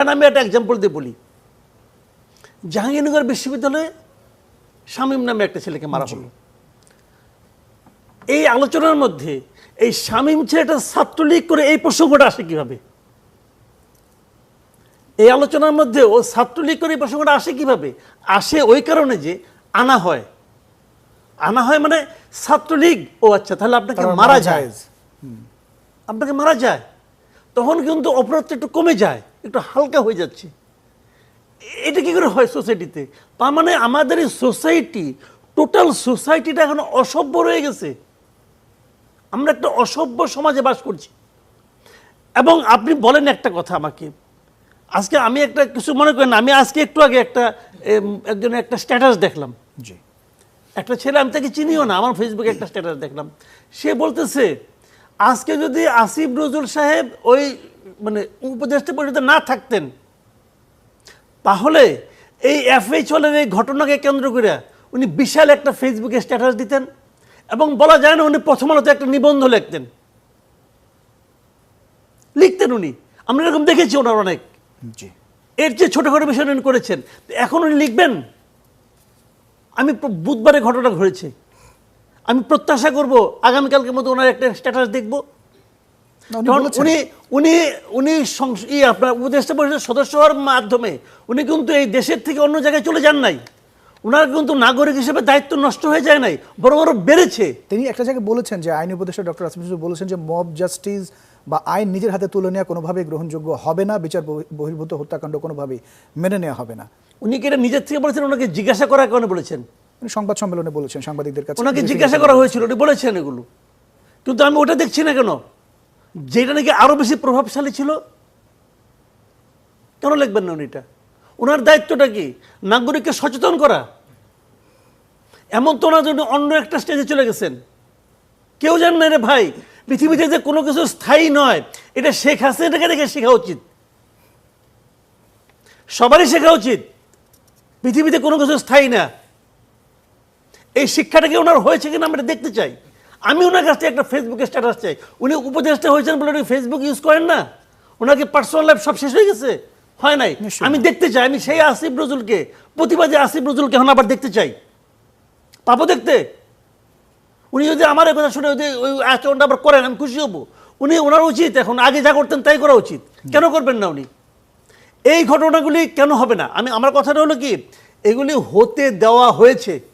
আমি একটা এক্সাম্পল দিয়ে বলি। জাহাঙ্গীরনগর বিশ্ববিদ্যালয়ে শামীম নামে একটা ছেলেকে মারা হলো। এই আলোচনার মধ্যে এই শামীম ছেলেটা ছাত্রলীগ করে এই প্রসঙ্গটা আসে কীভাবে? এই আলোচনার মধ্যে ও ছাত্রলীগ করে এই প্রসঙ্গটা আসে কীভাবে? আসে ওই কারণে যে আনা হয়। আনা হয় মানে ছাত্রলীগ ও আচ্ছা তাহলে আপনাকে মারা মারা যায়। আপনাকে মারা যায়। তখন কিন্তু অপরাধটা একটু কমে যায় একটু হালকা হয়ে যাচ্ছে। এটা কি করে হয় সোসাইটিতে তার মানে আমাদের এই সোসাইটি টোটাল সোসাইটিটা এখন অসভ্য রয়ে গেছে। আমরা একটা অসভ্য সমাজে বাস করছি। এবং আপনি বলেন একটা কথা আমাকে। আজকে আমি একটা কিছু মনে করেন আমি আজকে একটু আগে একটা একজনের একটা স্ট্যাটাস দেখলাম। জি। একটা ছেলে আমি তাকে চিনিও না আমার ফেসবুকে একটা স্ট্যাটাস দেখলাম। সে বলতেছে আজকে যদি আসিফ নজরুল সাহেব ওই মানে উপদেষ্টা পরিষদে না থাকতেন তাহলে এই এফএইচলের এই ঘটনাকে কেন্দ্র করে উনি বিশাল একটা ফেসবুকে স্ট্যাটাস দিতেন এবং বলা যায় না উনি প্রথম আলোতে একটা নিবন্ধ লিখতেন। লিখতেন উনি। আমরা এরকম দেখেছি ওনার অনেক। জি। এর যে ছোটোখাটো বিষয় উনি করেছেন। এখন উনি লিখবেন? আমি বুধবারে ঘটনা ঘটেছে। আমি প্রত্যাশা করব আগামীকালকের মতো ওনার একটা স্ট্যাটাস দেখব। উনি উনি উনি উনি ই আপনার উপদেষ্টা পরিষদের সদস্য হওয়ার মাধ্যমে উনি কিন্তু এই দেশের থেকে অন্য জায়গায় চলে যান নাই। ওনার কিন্তু নাগরিক হিসেবে দায়িত্ব নষ্ট হয়ে যায় নাই বড় বড় বেড়েছে। তিনি একটা জায়গায় বলেছেন যে আইন উপদেষ্টা ডক্টর আসিফ বলেছেন যে মব জাস্টিস বা আইন নিজের হাতে তুলে নেওয়া কোনোভাবেই গ্রহণযোগ্য হবে না বিচার বহি- বহির্ভূত হত্যাকাণ্ড কোনোভাবেই মেনে নেওয়া হবে না। উনি কি এটা নিজের থেকে বলেছেন? ওনাকে জিজ্ঞাসা করার কারণে বলেছেন। উনি সংবাদ সম্মেলনে বলেছেন সাংবাদিকদের কাছে। ওনাকে জিজ্ঞাসা করা হয়েছিল উনি বলেছেন এগুলো। কিন্তু আমি ওটা দেখছি না কেন? যেটা নাকি আরও বেশি প্রভাবশালী ছিল? কেন লিখবেন না উনি এটা? ওনার দায়িত্বটা কি? নাগরিককে সচেতন করা? এমন তো না যে উনি অন্য একটা স্টেজে চলে গেছেন। কেউ জান না রে ভাই পৃথিবীতে যে কোনো কিছু স্থায়ী নয়। এটা শেখ হাসিনাকে দেখে শেখা উচিত। সবারই শেখা উচিত। পৃথিবীতে কোনো কিছু স্থায়ী না। এই শিক্ষাটা কি ওনার হয়েছে কিনা আমরা দেখতে চাই। আমি ওনার কাছ থেকে একটা ফেসবুকে স্ট্যাটাস চাই। উনি উপদেষ্টা হয়েছেন বলে উনি ফেসবুক ইউজ করেন না? ওনাকে পার্সোনাল লাইফ সব শেষ হয়ে গেছে? হয় নাই? আমি দেখতে চাই। আমি সেই আসিফ নজরুলকে প্রতিবাদী আসিফ নজরুলকে এখন আবার দেখতে চাই। পাবো দেখতে? উনি যদি আমার কথা শুনে যদি ওই আচরণটা আবার করেন আমি খুশি হব। উনি ওনার উচিত এখন আগে যা করতেন তাই করা উচিত। কেন করবেন না উনি? এই ঘটনাগুলি কেন হবে না? আমি আমার কথাটা হলো কি এগুলি হতে দেওয়া হয়েছে।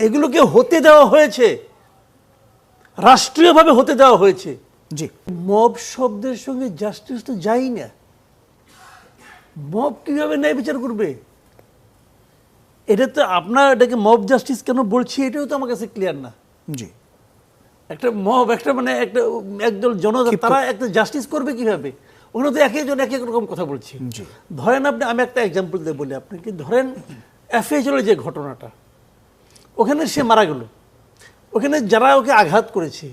এগুলোকে হতে দেওয়া হয়েছে রাষ্ট্রীয়ভাবে হতে দেওয়া হয়েছে। জি। মব শব্দের সঙ্গে জাস্টিস তো যাই না। মব কীভাবে ন্যায় বিচার করবে? এটা তো আপনার এটাকে মব জাস্টিস কেন বলছি এটাও তো আমার কাছে ক্লিয়ার না। জি। একটা মব একটা মানে একটা একদল জনতা তারা একটা জাস্টিস করবে কীভাবে? ওখানে তো এক একজন এক এক রকম কথা বলছি। ধরেন আপনি আমি একটা এক্সাম্পল দিয়ে বলি আপনাকে। ধরেন এফএইচএল যে ঘটনাটা ওখানে সে মারা গেল। ওখানে যারা ওকে আঘাত করেছে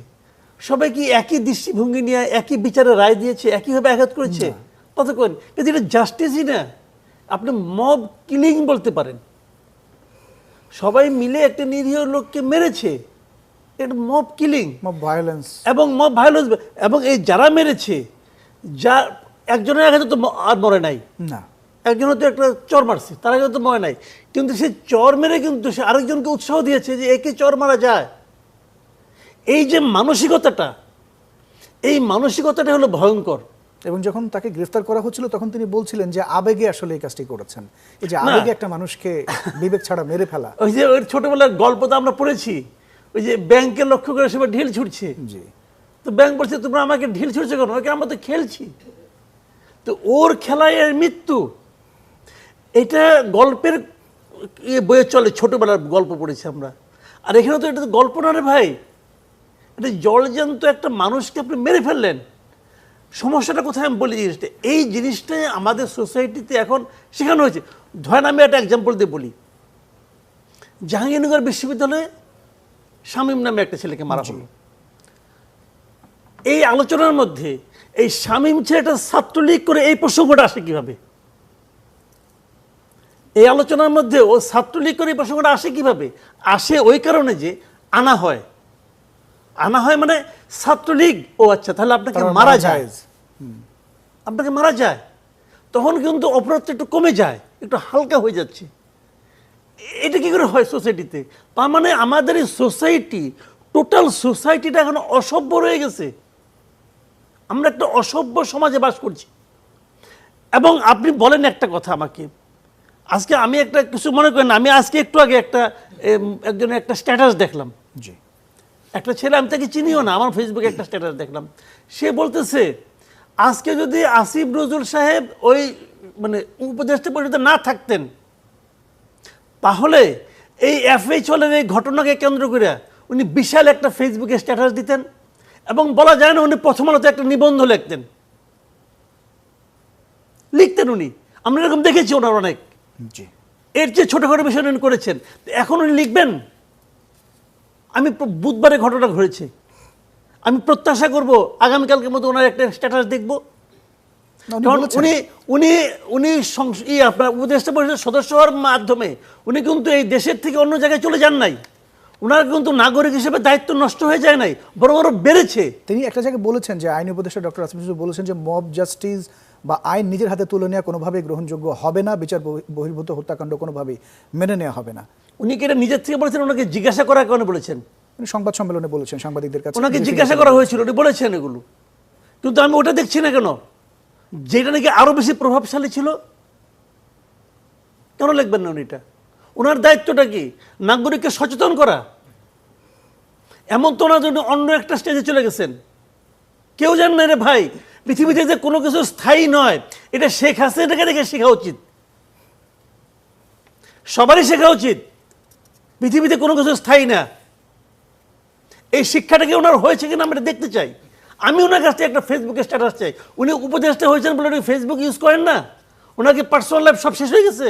সবাই কি একই দৃষ্টিভঙ্গি নিয়ে একই বিচারে রায় দিয়েছে একইভাবে আঘাত করেছে। ততক্ষণ কিন্তু এটা জাস্টিসই না। আপনি মব কিলিং বলতে পারেন। সবাই মিলে একটা নিরীহ লোককে মেরেছে। এটা মব কিলিং মব ভায়োলেন্স এবং মব ভায়োলেন্স এবং এই যারা মেরেছে যা একজনের আঘাতে তো আর মরে নাই। না। একজনের তো একটা চর মারছে তার আগে তো মরে নাই। কিন্তু সে চর মেরে কিন্তু সে আরেকজনকে উৎসাহ দিয়েছে যে একে চর মারা যায়। এই যে মানসিকতাটা এই মানসিকতাটা হলো ভয়ঙ্কর। এবং যখন তাকে গ্রেফতার করা হচ্ছিল তখন তিনি বলছিলেন যে আবেগে আসলে এই কাজটি করেছেন। এই যে আবেগে একটা মানুষকে বিবেক ছাড়া মেরে ফেলা। ওই যে ওই ছোটবেলার গল্প তো আমরা পড়েছি ওই যে ব্যাংকে লক্ষ্য করে সবাই ঢিল ছুটছে। জি। তো ব্যাংক বলছে তোমরা আমাকে ঢিল ছুটছে কেন? ওকে আমরা তো খেলছি। তো ওর খেলায় এর মৃত্যু। এটা গল্পের ইয়ে বইয়ে চলে ছোটোবেলার গল্প পড়েছি আমরা। আর এখানে তো এটা তো গল্প না রে ভাই। এটা জলজান্ত একটা মানুষকে আপনি মেরে ফেললেন। সমস্যাটা কোথায় আমি বলি জিনিসটা? এই জিনিসটাই আমাদের সোসাইটিতে এখন শেখানো হয়েছে। ধরেন আমি একটা এক্সাম্পল দিয়ে বলি। জাহাঙ্গীরনগর বিশ্ববিদ্যালয়ে শামীম নামে একটা ছেলেকে মারা হলো। এই আলোচনার মধ্যে এই শামীম ছেলেটা ছাত্রলীগ করে এই প্রসঙ্গটা আসে কীভাবে? এই আলোচনার মধ্যে ও ছাত্রলীগ করে এই প্রসঙ্গটা আসে কীভাবে? আসে ওই কারণে যে আনা হয়। আনা হয় মানে ছাত্রলীগ ও আচ্ছা তাহলে আপনাকে মারা যায়। আপনাকে মারা যায়। তখন কিন্তু অপরাধটা একটু কমে যায় একটু হালকা হয়ে যাচ্ছে। এটা কি করে হয় সোসাইটিতে? তার মানে আমাদের এই সোসাইটি টোটাল সোসাইটিটা এখন অসভ্য রয়ে গেছে। আমরা একটা অসভ্য সমাজে বাস করছি। এবং আপনি বলেন একটা কথা আমাকে। আজকে আমি একটা কিছু মনে করেন না, আমি আজকে একটু আগে একটা একজনের একটা স্ট্যাটাস দেখলাম। জি। একটা ছেলে আমি তাকে চিনিও না আমার ফেসবুকে একটা স্ট্যাটাস দেখলাম। সে বলতেছে আজকে যদি আসিফ নজরুল সাহেব ওই মানে উপদেষ্টা পরিষদে না থাকতেন তাহলে এই এফএইচ হলের এই ঘটনাকে কেন্দ্র করে উনি বিশাল একটা ফেসবুকে স্ট্যাটাস দিতেন এবং বলা যায় না উনি প্রথম আলোতে একটা নিবন্ধ লিখতেন। লিখতেন উনি। আমরা এরকম দেখেছি ওনার অনেক। জি। এর চেয়ে ছোটোখাটো বিষয় উনি করেছেন। এখন উনি লিখবেন আমি বুধবারে ঘটনা ঘটেছে। আমি প্রত্যাশা করব আগামীকালকের মতো ওনার একটা স্ট্যাটাস দেখব। উনি উনি উনি উনি ই আপনার উপদেষ্টা পরিষদের সদস্য হওয়ার মাধ্যমে উনি কিন্তু এই দেশের থেকে অন্য জায়গায় চলে যান নাই। ওনার কিন্তু নাগরিক হিসেবে দায়িত্ব নষ্ট হয়ে যায় নাই বড় বড় বেড়েছে। তিনি একটা জায়গায় বলেছেন যে আইন উপদেষ্টা ডক্টর আসিফ বলেছেন যে মব জাস্টিস বা আইন নিজের হাতে তুলে নেওয়া কোনোভাবেই গ্রহণযোগ্য হবে না বিচার বহির্ভূত হত্যাকাণ্ড কোনোভাবেই মেনে নেওয়া হবে না। উনি কি এটা নিজের থেকে বলেছেন? ওনাকে জিজ্ঞাসা করার কারণে বলেছেন। উনি সংবাদ সম্মেলনে বলেছেন সাংবাদিকদের কাছে। ওনাকে জিজ্ঞাসা করা হয়েছিল উনি বলেছেন এগুলো। কিন্তু আমি ওটা দেখছি না কেন? যেটা নাকি আরও বেশি প্রভাবশালী ছিল? কেন লিখবেন না উনি এটা? ওনার দায়িত্বটা কি? নাগরিককে সচেতন করা? এমন তো ওনার জন্য অন্য একটা স্টেজে চলে গেছেন। কেউ জান না রে ভাই পৃথিবীতে যে কোনো কিছু স্থায়ী নয়, এটা শেখ হাসিনাকে দেখে শেখা উচিত। সবারই শেখা উচিত। পৃথিবীতে কোনো কিছু স্থায়ী না। এই শিক্ষাটা কি ওনার হয়েছে কিনা আমরা দেখতে চাই। আমি ওনার কাছ থেকে একটা ফেসবুকে স্ট্যাটাস চাই। উনি উপদেষ্টা হয়েছেন বলে উনি ফেসবুক ইউজ করেন না? ওনার কি পার্সোনাল লাইফ সব শেষ হয়ে গেছে?